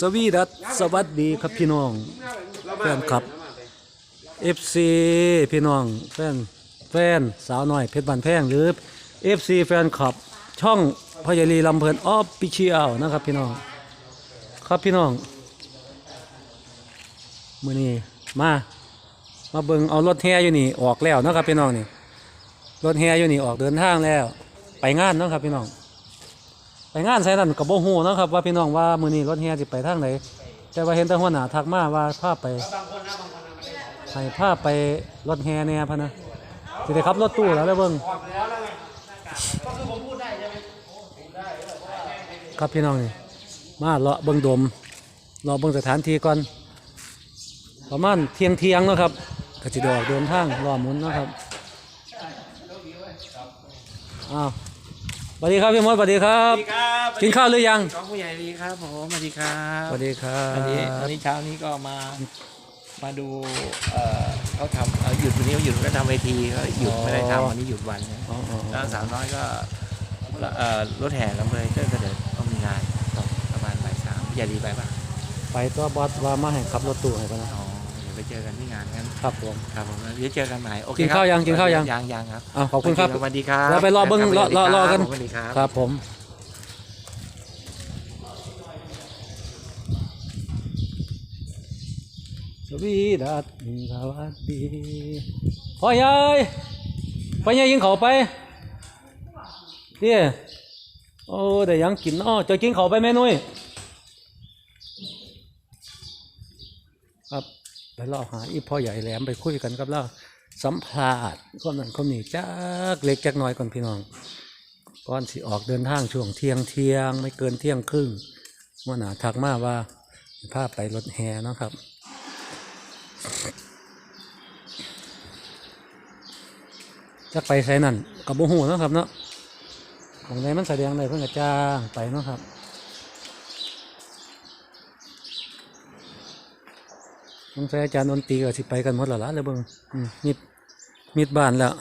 สวีดัสสวัสดีครับพี่น้อง แฟนคลับ FC พี่น้อง แฟนแฟนสาวน้อยเพชรบันแพงหรือ FC แฟนคลับ ช่องพยาลีลำเพลินออฟปิเชียลนะครับพี่น้อง ครับพี่น้องมือนี้มา มาเบิงเอารถแห่อยู่นี่ออกแล้วนะครับพี่น้องนี่รถแห่อยู่นี่ออกเดินทางแล้ว ไปงานนะครับพี่น้อง ไปงานไสนั่นกับโบฮูนะครับ ว่าพี่น้องว่ามือนี้รถแห่สิไปทางไหนแต่ว่าเห็นแต่หัวหน้าทักมาว่าพาไปให้พาไปรถแห่แหน่พะนะสิได้ขับรถตู้แล้วแล้เบิ่งครับพี่น้องนี่มาเลาะเบิ่งดมเลาะเบิ่งสถานที่ก่อนประมาณเที่ยงเที่ยงนะครับก็จะดอกเดินทางรอหมุนนะครับอ้าว สวัสดีครับพี่มดสวัสดีครับ สวัสดีครับกินข้าวหรือยังน้องผู้ใหญ่ดีครับผมสวัสดีครับสวัสดีครับวันนี้วันนี้เช้านี้ก็มามาดูเอ่อเขาทำเอ่อหยุดวันนี้เขาหยุดก็ทำเวทีก็หยุดไม่ได้ทำวันนี้หยุดวันนะอ๋ออ๋ออ๋แล้อวสาวน้อยก็เอ่อรถแห่ลำเลยเจ้าเสด็จก็มีงานประมาณบ่ายสามผู้ใหญ่ดีไปป่ะไปตัวบอสว่ามาให้ขับรถตู้ให้ปะนะอ๋อเดี๋ยว ไปเจอกันที่งานงั้นครับผมครับผมเดี๋ยวเจอกันใหม่โอเคกินข้าวยังกินข้าวยังยังยังครับอ้าวขอบคุณครับสวัสดีครับแล้วไปรอเบิ่งรอรอรอกันสวัสดีครับครับผมสวีดัสสวัสดีพ่อใหญ่พ่อใหญ่ยิงเขาวไปเดี่ยโอ้ได้หยังกินอ้อจะกินเขาวไปแม่นุ้ยครับ ไปรอหาอีพ่อใหญ่แหลมไปคุยกันกับเราสัมภาษณ์คนนั้นคนนี้จักเล็กจักน้อยก่อนพี่น้องก่อนสิออกเดินทางช่วงเที่ยงเที่ยง ไม่เกินเที่ยงครึ่งว่าหนาทักมาว่าพาพไปรถแห่นะครับจักไปใส่นั่นกับโมหูนะครับเนาะของใดมันแสดงเลยเพื่อนกระจ้างไปเนาะครับ สงสัยอาจารย์ดนตรีก็สิไปกันหมดแล้วล่ะเลยเบิ่งอืมมิดมิดบ้านแล้ว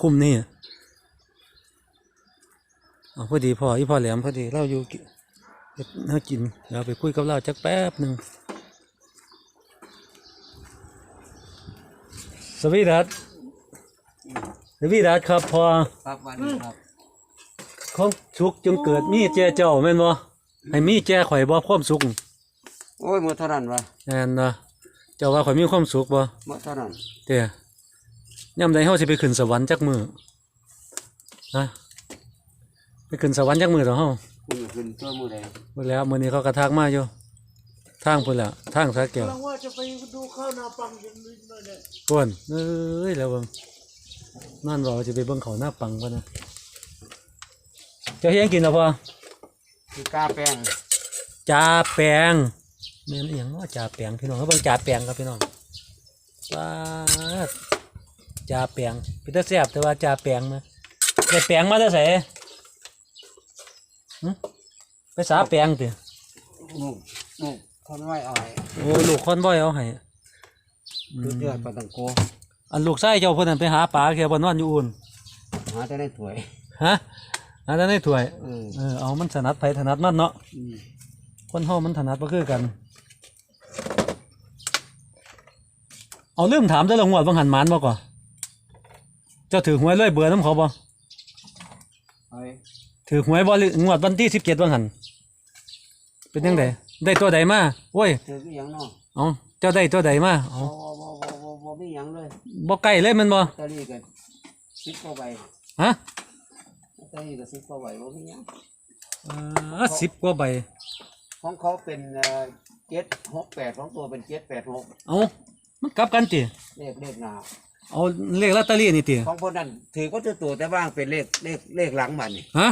คุมนี่อ๋อพอดีพ่ออีพ่อแหลมพอดีเราอยู่กิเฮ็ดน่ากินเราไปคุยกับเราจักแป๊บหนึ่งสวีดัสสวีดัสครับพอครับวันนี้ครับของสุกจึงเกิดมีแจเจ้าแม่นบ่ให้มีแจข่อยบ่ความสุขโอ้ยหมดเท่านั้นวะแม่นบ่ เจ้าว่าข่อยมีความสุขบ่หมดเท่านั้นเด้ยามใดเฮาสิไปขึ้นสวรรค์จักมือนะไปขึ้นสวรรค์จักมือเถอะเฮาคุณขึ้นตัวมือใดหมดแล้วมื้อนี้เขากระทากมาอยู่ทางพุ่นแล้วทางสาแก้วกำลังว่าจะไปดูข้าวนาปังยังนิดหน่อยเนี่ยพุ่นเอ้ยแล้วเบิ่งนั่นบอกว่าจะไปเบิ่งเขาหน้าปังพุ่นนะเจะเฮียงกินแล้วพอคือกาแป้งจ่าแปง แม่นอหย่างเนาะจ่าแปงพี่น้องเขาเบิ่งจ่าแปงครับพี่น้องว้าดจ่าแปงพี่ตาแซ่บแต่ว่าจ่าแปงมาได้แปงมาได้ใส่หึไปสาแปงติลูกลูกคนไหวเอาไว้โอ้ลูกคอนบ่อยเอาให้อืมดูเดือดปลาตังโกอันลูกชายเจ้าเพิ่นนั่นไปหาปลาแค่บ่นอนอยู่อุ่นหาแต่ได้ถวยฮะอันนั้นได้ถ้วยเออเออเอามันถนัดไผถนัดมันเนาะอืม คนเฮามันถนัดบ่คือกัน เอาลืมถามเจ้าละงวดบังหันหมานบ่ก่อเจ้าถือหวยเลยเบื่อน้ำเขาบ่เอาไว้ถือหวยบ่หรืองวดวันที่17บังหันเป็นจังไดได้ตัวใดมาโอ้ยถือกี่ยังเนาะเอาเจ้าได้ตัวใดมาเอาบ่บ่บ่บ่บ่บ่มีหยังเลยบ่ใกล้เลยแมันบ่ลอตเตอรี่กันสิบกว่าใบฮะลอตเตอรี่ก็สิบกว่าใบบ่มีหยังเออ10กว่าใบของเขาเป็นเอ่อเจ็ดหกแปดของตัวเป็นเจ็ดแปดหกเอา มันกลับกันติเลขเลขหน้าเอาเลขลอตเตอรี่นี่ติของเพิ่นนั่นถือก็ตัวตัวแต่ว่างเป็นเลขเลขเลขหลังมันนี่ฮะ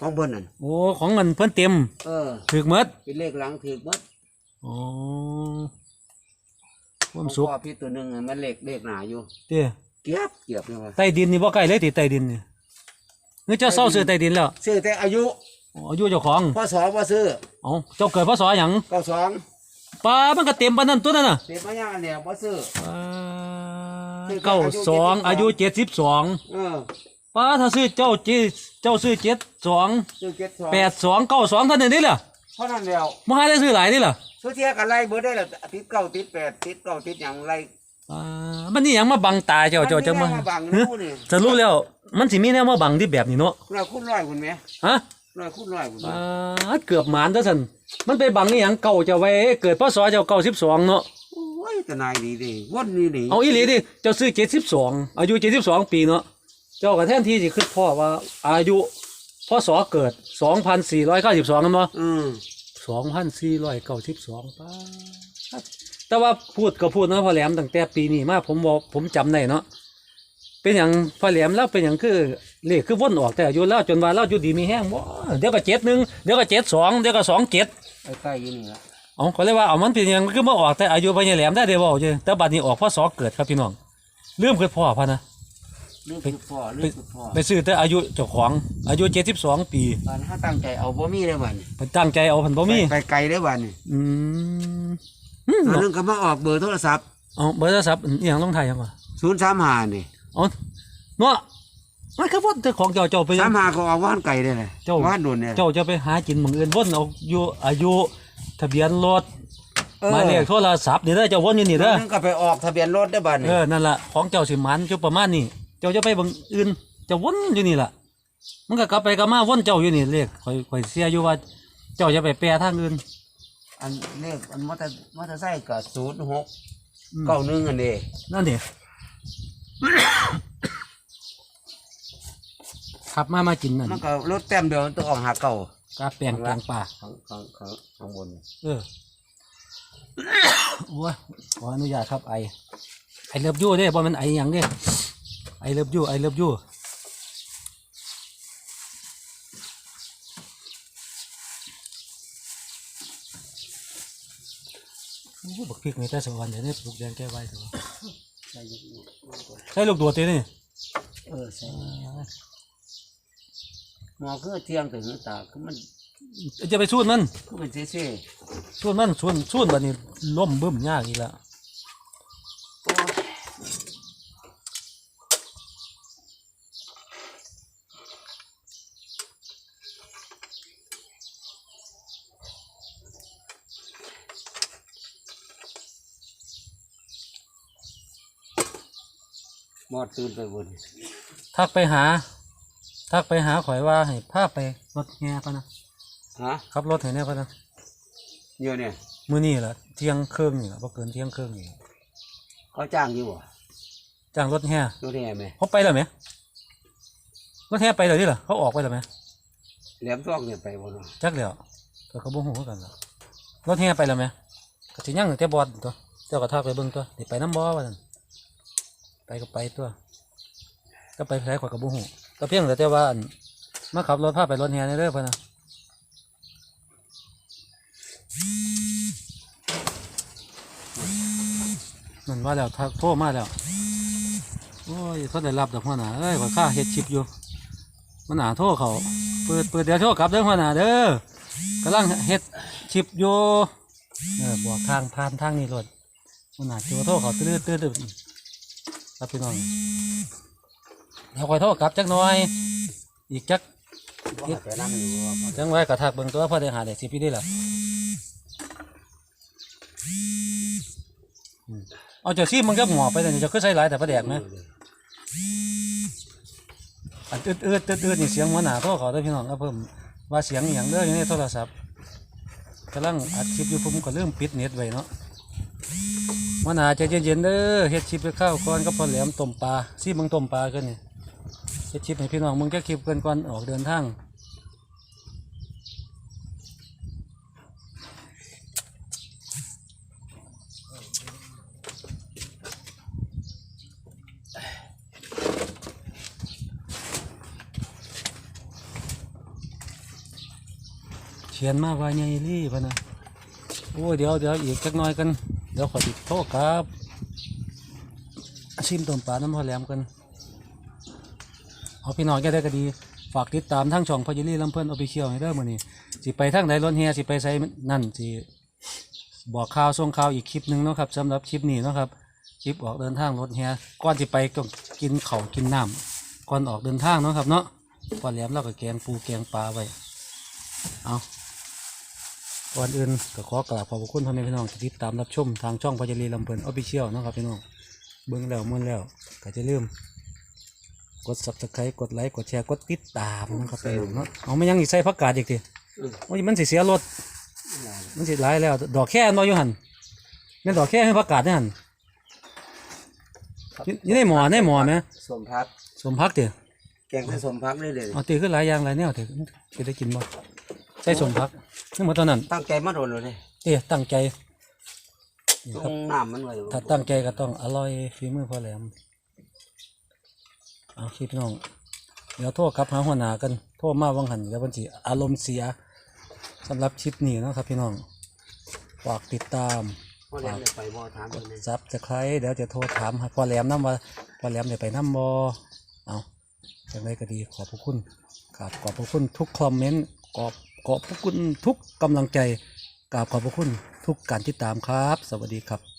ของเพิ่นนั่นโอ้ของมันเพิ่นเต็มเออ ถึกหมดเป็นเลขหลังถือหมดอ๋อคขวาอมงสุขพ่อพี่ตัวหนึงอะมันเลขเลขหน้าอยู่เตี้ยเกียบเกียบเลยว่ะใต้ดินนี่บ่ใกล้เลยติใต้ดินนี่นี่เจ้าเศร้าซื้อใต้ดินแล้วซื้อแต่อายุอ๋ออายุเจ้าของพ่อสอบ่ซื้อเอ้าเจ้าเกิดพศหยังเก้าสอง ปลามันก็เต็มปานนั้นตัวนั้นน่ะเด็กมาย่างอันเนี่ยบ่ซื้อ ปลาซื้อเก้าสองอาอายุ ยุเจ็ดสิบสองเออปลาถ้าซื้อเจ้าจีเจ้าซื้อเจ็ดสองซื้อเจ็ดสองแปดสองเก้าสองเท่านั้นนี่แหละเพราะนั่นแล้วมาหาได้ซื้อหลายนี่ล่ะสุเทียกันไล่เบิดได้ละติดเก้าติดแปดติดเก้าติดหยังไล่อ่ามันนี่หยังมาบังตาเจ้าเจ้าจะมานแนวบังฮะนู้นนี่จะรู้แล้วมันสิมีแนวมาบังที่แบบนี้เนาะร้อยคูณร้อยคุณไหมฮะ ร้อยคูณร้อยคุณไหมอ่าเกือบหมานเด้อซั่นมันไปบังนี่หยังเก่าเจ้าไว้เกิดพศเจ้า92เนาะโอ้ยแต่นายดีดิวนนี่ดิเอาอีหลีดิเจ้าซื้อ72อายุ72ปีเนาะเจ้าก็แทนที่สิคิดพ่อว่า อายุพศเกิด2492นำเนาะอืมสองพันสี่ร้อยเก้าสิบสองป้าดแต่ว่าพูดก็พูดเนาะพ่อแหลมตั้งแต่ปีนี้มาผมบอกผมจำได้เนาะเป็นอย่างพ่อแหลมแล้วเป็นอย่างคือ เลขคือวนออกแต่อายุแล้วจนว่าเราอยู่ดีมีแห้งบ่เดี๋ยวก็เจ็ดหนึ่งเดี๋ยวก็เจ็ดสองเดี๋ยวก็สองเจ็ดใกล้ๆอยู่นี่ละเอาก็เลยว่าเอามันเป็นอย่างคือมาออกแต่อายุพ่อแหลมได้เดี๋ยวบอกเจแต่บัดนี้ออกพ่อสอเกิดครับพี่น้องเรื่องคือพ่อพะนะเรื่องคือพ่อเรื่องคือพ่อไปซื้อแต่อายุเจ้าของอายุเจ็ดสิบสองปีตอนถ้าตั้งใจเอาบ่มีได้บัดนี้ไปตั้งใจเอาพันบ่มีไปไกลได้บัดนี้อืมอืมตอนนึงก็มาออกเบอร์โทรศัพท์เอาเบอร์โทรศัพท์อหย่างต้องไทยยังวะศูนย์สามหานี่เอาเนาะ มันคือว่าแต่ของเจ้าเจ้าไป สามหาก็ออกว่านไก่ได้เลยเจ้า ว่านโดนเนี่ยเจ้าจะไปหากินหมึงอื่นวนเอาอยู่อายุทะเบียนรถหมายเลขโทรศัพท์นี่เด้อเจ้าวนอยู่นี่เด้เด้ออนึงก็ไปออกทะเบียนรถได้บัดนี้เออ นั่นล่ะ ของเจ้าสิมันจุประมาณนี้ เจ้าจะไปเบังอื่นเจ้าวนอยู่นี่ล่ะ มันก็กลับไปกลับมาวนเจ้าอยู่นี่เลขข่อยข่อยเสียอยู่ว่า เจ้าจะไปแปรทางอื่น อันเลขอันมอเตอร์มอเตอร์ไซค์ก็ศูนย์หกอืม เก้าหนึ่งอันนี้นั่นดิ ขับมามากินนั่นมันก็รถแต้มเดียวมันต้องออกหาเก่า กาแปลงแปลงป่า ข้างข้างข้างข้างบนเออ โอ้ยขออนุญาตครับไอ ไอเลิฟยูเด้บ่แมันไอหยังเด้ไอเลิฟยูไอเลิฟยูโอ้บักพริกนี่แต่สวรรค์เดี๋ยวนี้ปลูกแดงแก้ไว้เถอะใส่ยุกนี้ใช่ลูกตัวเต้นี่ เออใส่ หมอคือเที่ยงถึงตาคือมันจะไปสูดมันคือมันเซ่สูดมันสูดสูดบัดนี้ล้มบึ้มยากอีกแล้วๆโอ้ยหมอดตื่นไปบนทักไปหา ทักไปหาข่อยว่าให้พาไปรถแห่พะนะฮะขับรถให้แน่พะนะเดี๋ยอะเนี่ยมื้อนี้ล่ะเที่ยงครึ่งนี่ล่ะบ่เกินเที่ยงครึ่งนี่เขาจ้างอยู่บ่จ้างรถแห่ดูได้ไหมเขาไปแล้วไหมรถแห่ไปแล้วนี่ล่ะเขาออกไปแล้วไหมแหลมทองเนี่ยไปบ่เนาะจักแล้วก็เขาบ่ฮู้คือกันล่ะรถแห่ไปแล้วไหมก็สิยังแต่บอดตัวเจ้าก็ทักไปเบิ่งตัวสิไปน้ำบ่ว่าซั่นไปก็ไปตัวก็ไปไสข่อยก็บ่ฮู้ ก็เพียงแต่ต่ว่าอั่นมาขับรถพาไปรถแห่ในเด้องพนะนั่นว่าแล้วทักโทรมาแล้ว โอ้ยเขาได้รับดอกหัวหน้าเอ้ยขอค่าเฮ็ดชิปอยู่หัวหนาโทรเขาเปิดเปิดเดี๋ยวโทรกลับเด้อหัวหน้าเด้อกำลังเฮ็ดชิปอยู่เออบอกทางผ่านทางนี้รถหัวหน้าจิวโทรเขาตื้อตื้อตื้อรับพี่น้อง เดี๋ยวคอยโทรกลับจักหน่อย อีกจักบ่ไปนั่งอยู่ว่าจังไว้กระทักเบิ่งตัวพอได้หาได้สิบปีได้ล่ะอืมเอาเจ้าซีมันก็หมอไปแต่เจะคือใส่หลายแต่ประแดกไหมอันตืดตืดตืดตืดนี่เสียงหัวหนาโทรเขาเด้อพี่น้องครับเพิ่มว่าเสียงอหย่างเด้ออยู่ในโทรศัพท์กำลังอัดคลิปอยู่ผมก็เริ่มปิดเน็ตไว้เนาะหัวหนาใจเย็นๆเด้อเฮ็ดคลิปไปข้าวก่อนก็พอแหลมต้มปลาซีมึงต้มปลากันนี่ เฮ็ดคลิปให้พี่น้องมึงจะคลิปกันก่อนออกเดินทางเขียนมากว่าไงรี่พะนะโอ้เดี๋ยวเดี๋ยวอีกจักน่อยกัน เดี๋ยวขอติดโทษครับชิมต้มปลาน้ำพอแหลมกัน เอาพี่น้องแกได้ก็ดี ฝากติดตามทั้งช่องพอยิลี่ลำเพิ่นอาไปเชี่ยวให้เด้อมื้อนี้สิไปทางใดรถเฮียสิไปไสนั่นสิบอกข่าวส่งข่าวอีกคลิปหนึงเนาะครับสำหรับคลิปนี้เนาะครับคลิปออกเดินทางรถเฮียก่อนสิไปต้องกินข้าวกินน้ำก่อนออกเดินทางเนาะครับเนาะพอแหลมเราก็แกงปูแกงปลาไว้เอาก่อนอื่นก็ขอกราบขอบพระคุณพ่อแม่พี่น้องที่ติดตามรับชมทางช่องพจรีลำเพลินออฟฟิเชียลนาะครับพี่น้องเบิ่งแล้วมื่นแล้วก็จะลืม กด subscribe กดไลค์กดแชร์กดติดตามนะครับพี่น้องเนาะเอาไม่ยังอีกใส่ผักกาดอีกทีโอ้ยมันสิเสียรถมันสิหลายแล้ว ดอกแค่นอยอยู่หันนี่นดอกแค่ให้ผักกาดนี่หันอยู่อยู่ในหมอในหมอไหมสมพักสมพักเถอะแกงผสมพักได้เลยเอาตีขึ้นหลายอย่างหลายแนวเถอะจะได้กินบ่ใส่สมพักนี่หมดเท่านั้น ตั้งใจมาโดนเลยเอ๊ะตั้งใจนี่คต้รัอบงน้ำมันไว้ถ้าตั้งใจก็ต้องอร่อยฝีมือพ่อแหลม เอาคลิปน้อง เดี๋ยวโทษครับหาหัวหน้ากัน โทษมาวังหันเดี๋ยววันจีอารมณ์เสียสำหรับคลิปนี้นะครับพี่น้องฝากติดตามพอแล้วไปบ่ถามกเลดยซับจะใครเดี๋ยวจะโทรถามพ่อแหลมน้ำว่าพ่อแหลมได้ไปน้ำบอเอาจังไรก็ดีขอบพระคุณกราบขอบพระคุณทุกคอมเมนต์ขอบขอบพระคุณทุกกำลังใจกราบขอบพระคุณทุกการติดตามครับ สวัสดีครับ